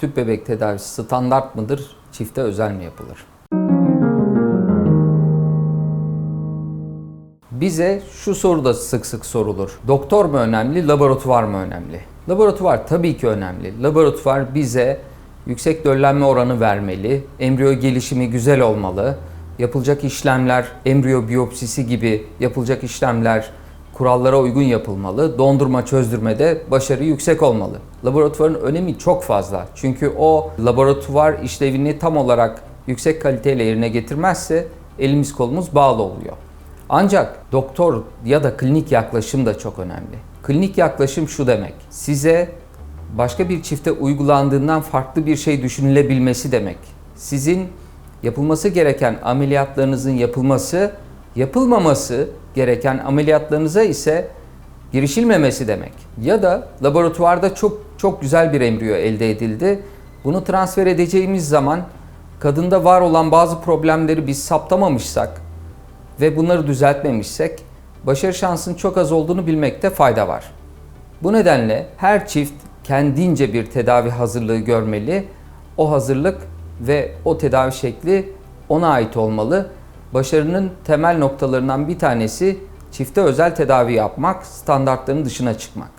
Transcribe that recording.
Tüp bebek tedavisi standart mıdır? Çifte özel mi yapılır? Bize şu soru da sık sık sorulur. Doktor mu önemli, laboratuvar mı önemli? Laboratuvar tabii ki önemli. Laboratuvar bize yüksek döllenme oranı vermeli, embriyo gelişimi güzel olmalı, yapılacak işlemler, embriyo biyopsisi gibi yapılacak işlemler kurallara uygun yapılmalı. Dondurma çözdürmede başarı yüksek olmalı. Laboratuvarın önemi çok fazla. Çünkü o laboratuvar işlevini tam olarak yüksek kaliteyle yerine getirmezse elimiz kolumuz bağlı oluyor. Ancak doktor ya da klinik yaklaşım da çok önemli. Klinik yaklaşım şu demek. Size başka bir çifte uygulandığından farklı bir şey düşünülebilmesi demek. Sizin yapılması gereken ameliyatlarınızın yapılması, yapılmaması gereken ameliyatlarınıza ise girişilmemesi demek. Ya da laboratuvarda çok çok güzel bir embriyo elde edildi. Bunu transfer edeceğimiz zaman kadında var olan bazı problemleri biz saptamamışsak ve bunları düzeltmemişsek başarı şansının çok az olduğunu bilmekte fayda var. Bu nedenle her çift kendince bir tedavi hazırlığı görmeli. O hazırlık ve o tedavi şekli ona ait olmalı. Başarının temel noktalarından bir tanesi çifte özel tedavi yapmak, standartların dışına çıkmak.